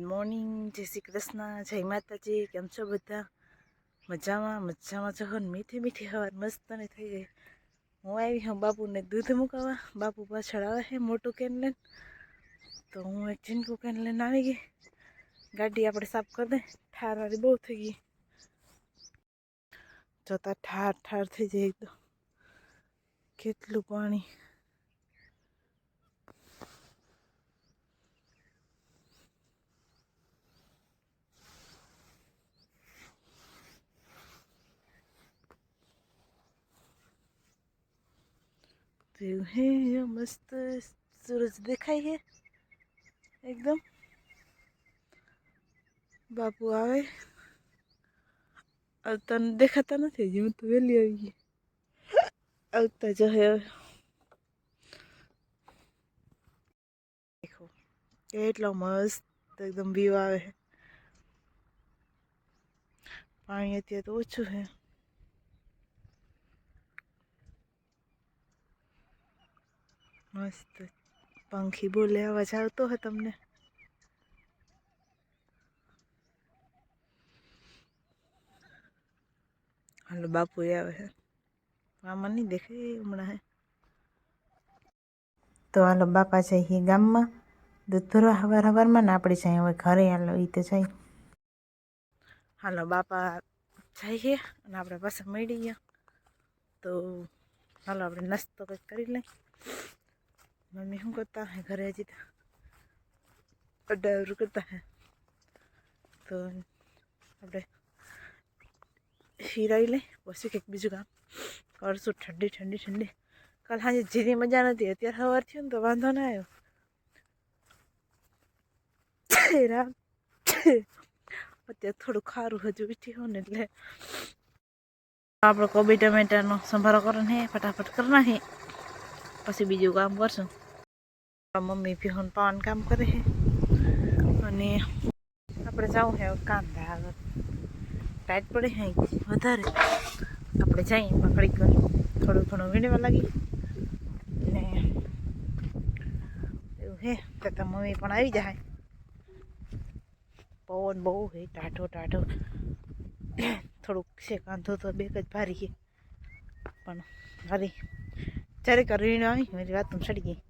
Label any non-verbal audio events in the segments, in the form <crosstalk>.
Morning જય શ્રી કૃષ્ણ, જય માતાજી, કેમ છો બધા? મજામાં મજામાં છો ને મીઠી મીઠી હવાર મસ્ત ને થઈ ગઈ. હું આવી હું બાપુને દૂધ મુકાવવા બાપુ પાછળ આવે છે મોટું કેન લઈને. તો હું એક ઝીણકું કેન લઈને આવી ગઈ. ગાડી આપણે સાફ કરી દે, ઠાર વાળી બહુ થઈ ગઈ. જોતા ઠાર ઠાર થઈ જાય એકદમ. કેટલું પાણી. થયું હે મસ્ત સૂરજ દેખાય છે એકદમ બાપુ આવે આવતા દેખાતા નથી હજી હું તો વહેલી આવી ગઈ આવતા જશે હવે દેખો કેટલો મસ્ત એકદમ વ્યૂ આવે છે પાણી અત્યારે તો ઓછું છે મસ્ત. પંખી બોલે, અવાજ આવતો હોય તમને? હાલો બાપુ આવે છે આમાં નહીં દેખે હમણાં હે? તો હાલો, બાપા જઈએ ગામમાં. દૂધરો હવાર હવારમાં ને આપણે જઈએ, હવે ઘરે હાલો એ તો જઈ હાલો, બાપા જઈએ અને આપણે પાછા મળી ગયા તો હાલો, આપણે નાસ્તો કંઈક કરી લઈએ. મમ્મી શું કરતા હે ઘરે હજી તો અડાવર કરતા હે તો આપણે હીરાઈ લઈ પછી કંઈક બીજું કામ કરશું ઠંડી ઠંડી ઠંડી કાલ સાંજે જીની મજા નથી અત્યારે સવાર થયું ને તો વાંધો ના આવ્યો રામ અત્યારે થોડું ખારું હજુ વીઠી હોય ને એટલે આપણે કોબી ટમેટાનો સંભારો કરો હે ફટાફટ કરી નાખી પછી બીજું કામ કરશું મમ્મી બી હું પાન કામ કરે છે અને આપણે જવું છે કાંદા આગળ ટાઈટ પડે છે વધારે. આપણે જઈએ પકડી કર થોડું ઘણું વીણવા લાગી. ને એવું હે. તો મમ્મી પણ આવી જાય. પવન બહુ હે, ટાઢો ટાઢો. થોડુંક છે કાંધો તો બે જ ભારી છે પણ ભારી જ્યારે કરીને આવી, મારી વાત તું સડી ગઈ.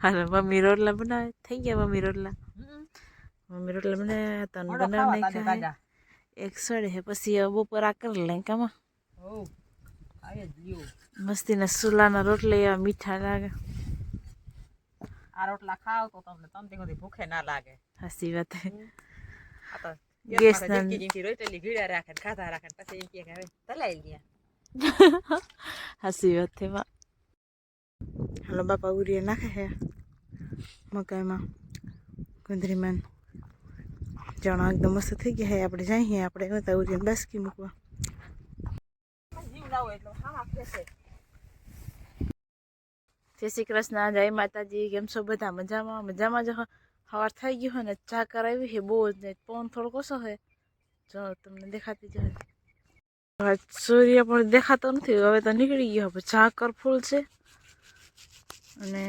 હાલો મમ્મી રોટલા બનાવે થઈ ગયા મમ્મી રોટલા મમ્મી રોટલા બનાવ્યા તન બનાવી નાખ્યા એક સડે હે પછી બપોર આ કરી લે કામાં મસ્તીના સુલાના રોટલા એવા મીઠા લાગે આ રોટલા ખાવ તો તમને દિવસ સુધી ભૂખે ના લાગે હાસી વાત હે આ તો ગેસ ના- રોટલી ભીડા રાખે ખાધા રાખે પછી એમ કે હવે તલાઈ ગયા હાસી વાત છે માં હાલો બાપા ઉરીએ નાખે છે મકાઈમાં ગુંદરીમાં ચણા એકદમ મસ્ત થઈ ગયા છે આપણે જઈએ આપણે હતા ઉરીને બાસકી મૂકવા જય શ્રી કૃષ્ણ જય માતાજી કેમ છો બધા મજામાં મજામાં જ. સવાર થઈ ગયું હોય ને ચા કરાવી છે બહુ જ ને પવન થોડો ઓછો છે જો તમને દેખાતી જ સૂર્ય પણ દેખાતો નથી હવે તો નીકળી ગયો હવે ચા કર ફૂલ છે અને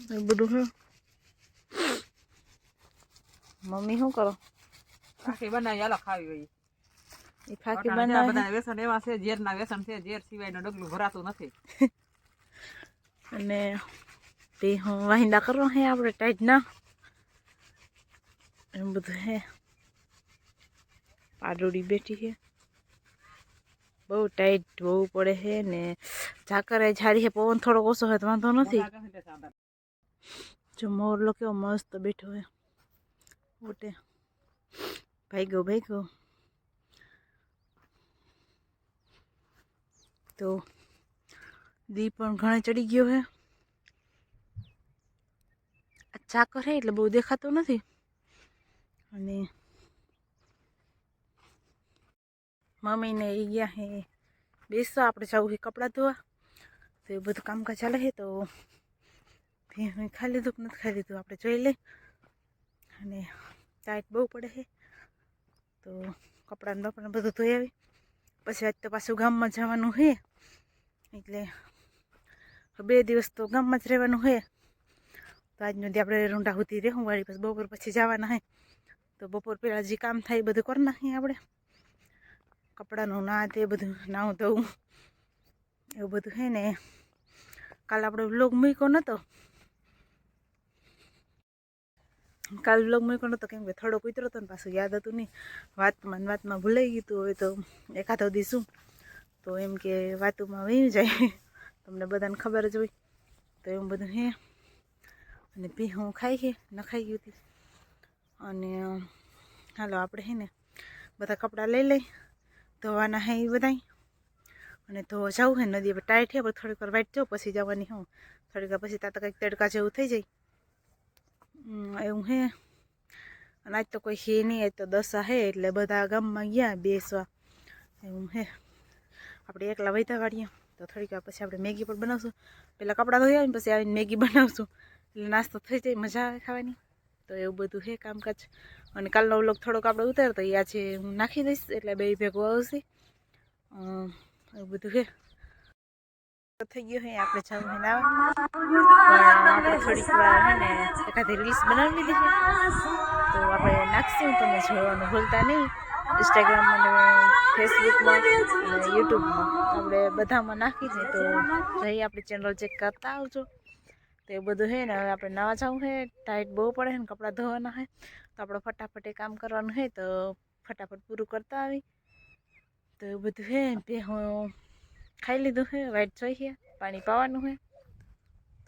એ બધું શું મમ્મી શું કરો? ખાખી બનાવી હાલો ખાવી હોય. એ ખાખી બનાવી. બધા વેસન એવા છે ઝેર ના વ્યસન છે ઝેર સિવાયનું ડગલું ભરાતું નથી. <laughs> અને તે હું વાહિંદા કરો હે આપણે ટાઈટ ના એમ બધું હે. પાડોડી બેઠી છે બહુ ટાઈટ બહુ પડે છે ને ઝાકર ઝાડી છે, પવન થોડોક ઓછો હોય તો વાંધો નથી. જો મોરલો કેવો મસ્ત બેઠો હોય ઉઠે. ભાઈ ગયો ભાઈ ગયો તો દી પણ ઘણે ચડી ગયો છે. ચાકર હે એટલે બહુ દેખાતો નથી. અને મમ્મીને એ ગયા હે, બેસો આપણે જવું છે કપડાં ધોવા. તો એ બધું કામકાજ ચાલે છે તો હું ખાઈ લીધું કે નથી ખાઈ લીધું, આપણે જોઈ લઈ અને ટાઈટ બહુ પડે છે તો કપડાને બપડાને બધું ધોઈ આવી. પછી આજ તો પાછું ગામમાં જવાનું છે એટલે બે દિવસ તો ગામમાં જ રહેવાનું છે તો આજનો દી આપણે રૂંઢા સુધી રહેવું વાળી પછી બપોર પછી જવાના હે. તો બપોર પહેલાં જે કામ થાય એ બધું કરી નાખીએ આપણે. કપડાનું ના તે બધું નાવું ધોવું એવું બધું હે ને. કાલ આપણે વ્લોગ મૂક્યો નહોતો કાલ વ્લોગ મૂક્યો નહોતો કેમ કે થોડોક ઉતરો હતો ને પાછું યાદ હતું નહીં. વાતમાં વાતમાં ભૂલાઈ ગયું હતું હવે તો એકાદો દી શું? તો એમ કે વાતોમાં વહી જાય. તમને બધાને ખબર જ હોય. તો એવું બધું હે. અને ભીહું ખાઈ છે ન ખાઈ ગયું હતી અને, હાલો, આપણે હે ને, બધા કપડાં લઈ લઈ. ધોવાના હે એ બધાય. અને ધોવા જવું હે નદી પર ટાઈટ હે પણ થોડીક વાર વાઈટ જાઉં, પછી જવાની હું. થોડીક વાર પછી તાતા કંઈક તડકા જેવું થઈ જાય. એવું હે. અને આજ તો કોઈ હે નહીં, આજ તો દશા હે, એટલે બધા ગામમાં ગયા, બેસવા. એવું હે. આપણે એકલા વૈતા વાળીએ. તો થોડીક વાર પછી આપણે મેગી પણ બનાવશું. પહેલાં કપડાં ધોઈ આવીને, પછી આવીને મેગી બનાવશું. એટલે નાસ્તો થઈ જાય, મજા આવે ખાવાની. તો એવું બધું હે કામકાજ. અને કાલનો વ્લોગ થોડોક આપણે ઉતારતો એ આજે હું નાખી દઈશ, એટલે બે ભેગું આવશે. એવું બધું છે. થઈ ગયું હે આપણે જવું હે આપણે થોડીક વાર હે એકાદી રીલ્સ બનાવી છે. તો આપણે નાખશું તમે જોવાનું ભૂલતા નહીં. ઇન્સ્ટાગ્રામમાં ને ફેસબુકમાં અને યુટ્યુબમાં આપણે બધામાં નાખી છે, તો જઈ આપણી ચેનલ ચેક કરતા આવજો. તો એ બધું છે ને, હવે આપણે નવા જવું છે. ટાઈટ બહુ પડે ને, કપડાં ધોવાના છે. તો આપણે ફટાફટ એ કામ કરવાનું હોય તો ફટાફટ પૂરું કરતા આવી. તો એવું બધું હે, બે હું ખાઈ લીધું છે વાઈટ હે, પાણી પાવાનું હે.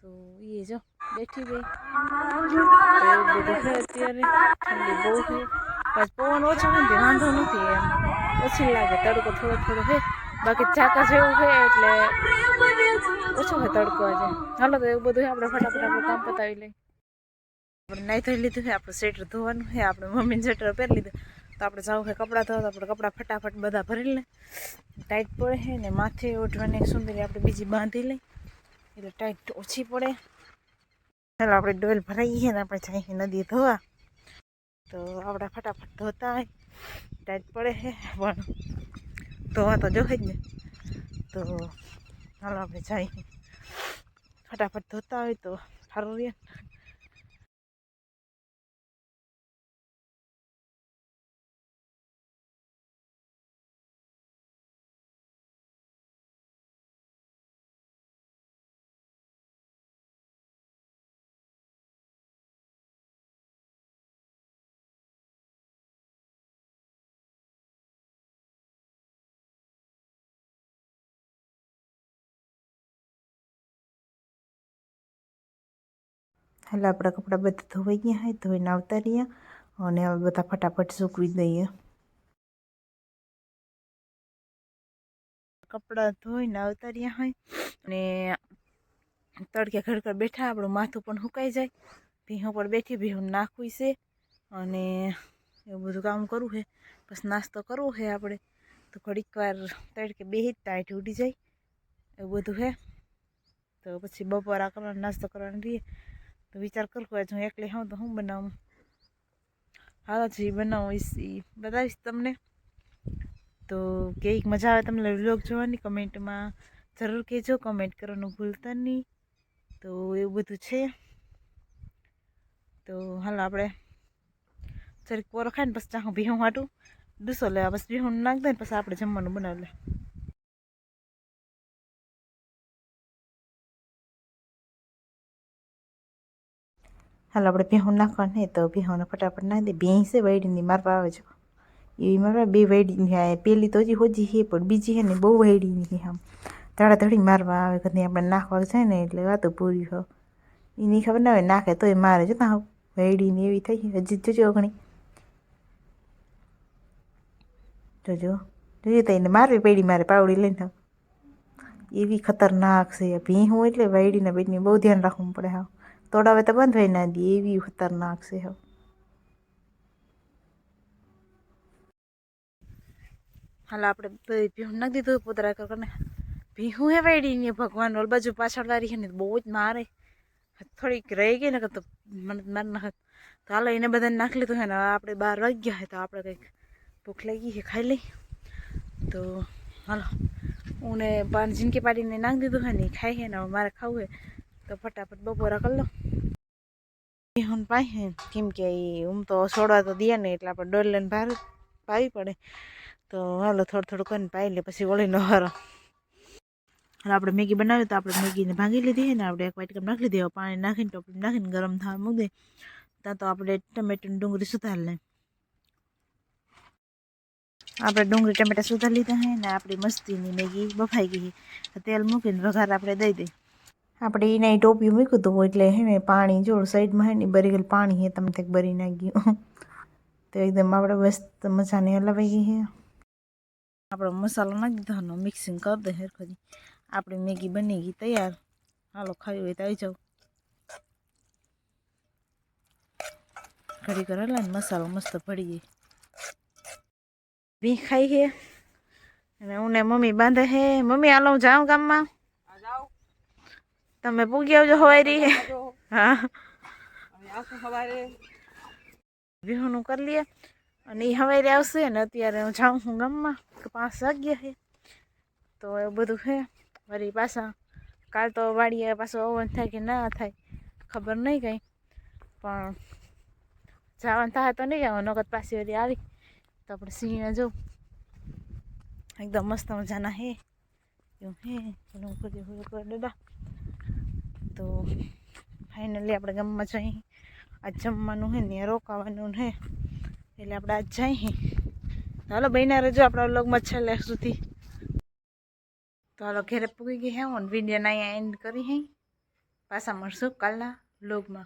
તો એ જો, બેઠી ગઈ. એવું બધું હે અત્યારે, ઠંડી બહુ છે પછી પવન ઓછો હોય વાંધો નથી એમ. ઓછી લાગે તડકો થોડો થોડો હે. બાકી ચાકા જેવું છે એટલે ઓછો હોય તડકો આજે. હાલો તો એવું બધું આપણે ફટાફટ આપણું કામ પતાવી લઈએ. આપણે નાહી ધોઈ લીધું છે, આપણે સ્વેટર ધોવાનું છે, આપણે મમ્મીને સ્વેટર પહેરી લીધું. તો આપણે જવું છે કપડાં ધોવા આપણે કપડાં ફટાફટ બધા ભરી લે ટાઈટ પડે છે ને માથે ઓઢવાની સુંદરી આપણે બીજી બાંધી લઈ એટલે ટાઈટ ઓછી પડે. ચાલો આપણે ડોલ ભરાઈ છે ને આપણે જઈએ નદી ધોવા. તો આપણે ફટાફટ ધોતા હોય. ટાઈટ પડે છે, પણ ધોવા તો જોઈ જ ને. તો ચાલો આપણે જઈએ ફટાફટ ધોતા હોય તો સારું રહે. હાલ આપણા કપડાં બધા ધોવાઈ ગયા હોય ધોઈને આવતા રહ્યા અને હવે બધા ફટાફટ સૂકવી દઈએ. કપડાં ધોઈને આવતા રહ્યા હોય અને તડકે ઘડકર બેઠા આપણું માથું પણ સુકાઈ જાય. ભીહો પણ બેઠી, ભીહું નાખવી છે અને એવું બધું કામ કરવું છે પછી નાસ્તો કરવો છે આપણે. તો ઘડીક વાર તડકે બે જ ટાઈટ ઉડી જાય. એવું બધું છે તો પછી બપોરા કરવાનો નાસ્તો કરવાનો રહીએ. તો વિચાર કરું આજ હું એકલી હોઉં તો હું બનાવું? હાલો જે બનાવું એ બતાવીશ તમને. તો કેક મજા આવે તમને વ્લોગ જોવાની કમેન્ટમાં? જરૂર કહેજો, કમેન્ટ કરવાનું ભૂલતા નહીં. તો એવું બધું છે. તો હાલો આપણે જરીક પોરો ખાઈને પછી ચાહું ભીહું હાટું. ડૂસો લેવા, બસ ભીહું નાખ દે ને પછી આપણે જમવાનું બનાવી લે. હાલ, આપણે ભેહું નાખવાનું નહીં તો ભેહુંને ફટાફટ નાખી દે. ભેંસ છે વૈડીની મારવા આવે છે એવી મારવા બે વૈડીની આવે પેલી તો હજી હોજી છે પણ બીજી છે ને બહુ વૈડીની છે આમ. ધડાધડી મારવા આવે કદી આપણે નાખવા છે ને એટલે વાતો પૂરી હો. એની ખબર ના હોય, નાખે તોય મારે. છે હોવ વૈડીની એવી થઈ હજી જોજો ઘણી જોજો. જોઈએ તો એને મારવી પડી, મારે પાવડી લઈને. એવી ખતરનાક છે. ભીહું એટલે વાયડીના બેટની બહુ ધ્યાન રાખવું પડે હા તોડાવે તો બંધ હોય ના દે એવી ખતરનાક છે હવે હાલ આપણે ભીહું નાખી દીધું પોતરા કરીને ભીહું હે વાયડીની ભગવાન ઓલ બાજુ પાછળ છે ને બહુ જ મારે થોડીક રહી ગઈ ને તો મને માર ના તો હાલો એને બધાને નાખી લીધું છે ને આપણે બાર વાગ્યા હોય તો આપણે કંઈક ભૂખ લાગી છે ખાઈ લઈ તો હાલો હું પાન જિંદગી પાડીને નાખી દીધું હે ને ખાઈ હે ને મારે ખાવું હે તો ફટાફટ બપોરા કરી લો. હું પાઈ કેમ કે હું તો છોડવા તો દે નહીં એટલે આપણે ડોલ લઈને બહાર પાવી પડે. તો હાલો થોડું થોડું કરીને પાઈ લે, પછી વળીને હારો. અને આપણે મેગી બનાવીએ તો આપણે મેગીને ભાંગી લીધી ને, આપણે એક વાટકામ નાખી લીધી પાણી નાખીને ટોપલી નાખીને ગરમ થવા મૂકી ત્યાં તો આપણે ટમેટું ડુંગળી સુધારી લઈએ આપણે ડુંગળી ટમેટા સુધારી લીધા છે ને, આપણી મસ્તીની મેગી બફાઈ ગઈ તેલ મૂકીને વઘાર આપણે દઈ દઈએ. આપણે એને ટોપિયું મૂક્યું હતું એટલે હે ને પાણી, જો સાઈડમાં હે ને બરી ગયેલું પાણી હે, તમે તક બરી ના ગયું તો એકદમ આપણે મસ્ત મજાની હલાવાઈ ગઈ હે. આપણો મસાલો નાખી દીધો મિક્સિંગ કરી દે હેરખરી આપણી મેગી બની ગઈ તૈયાર. હાલો, ખાવી હોય તો આવી જાઓ. ઘડી ઘર હલા ને મસાલો મસ્ત પડી ગઈ બી ખાઈ હે. અને હું ને મમ્મી બાંધે હે. મમ્મી, હાલો, જાઉં ગામમાં. તમે પૂગી આવજો હવારી. હા. વિહોનું કરી લઈએ. અને એ હવારે આવશે ને અત્યારે હું જાઉં છું ગામમાં કે પાંચ વાગ્યા છે. તો એવું બધું છે. વળી પાછા કાલ તો વાડીએ પાછો ઓવન થાય કે ના થાય ખબર નહીં કંઈ. પણ જવાનું થાય તો નહીં જવાનું નગદ પાછી વળી આવી. તો આપણે સિંહને જો એકદમ મસ્ત મજાના હે એવું હે હું કરી દાદા તો ફાઇનલી આપણે ગામમાં જઈ. આજ જમવાનું હે ને રોકાવાનું હે. એટલે આપણે આજ જઈએ હાલો બહેના, રજો આપણા વ્લોગમાં છેલ્લે સુધી. તો હાલો ઘેરે પૂગી ગઈ હે હું વિડીયોને અહીંયા એન્ડ કરી હે. પાછા મળશું કાલના વ્લોગમાં.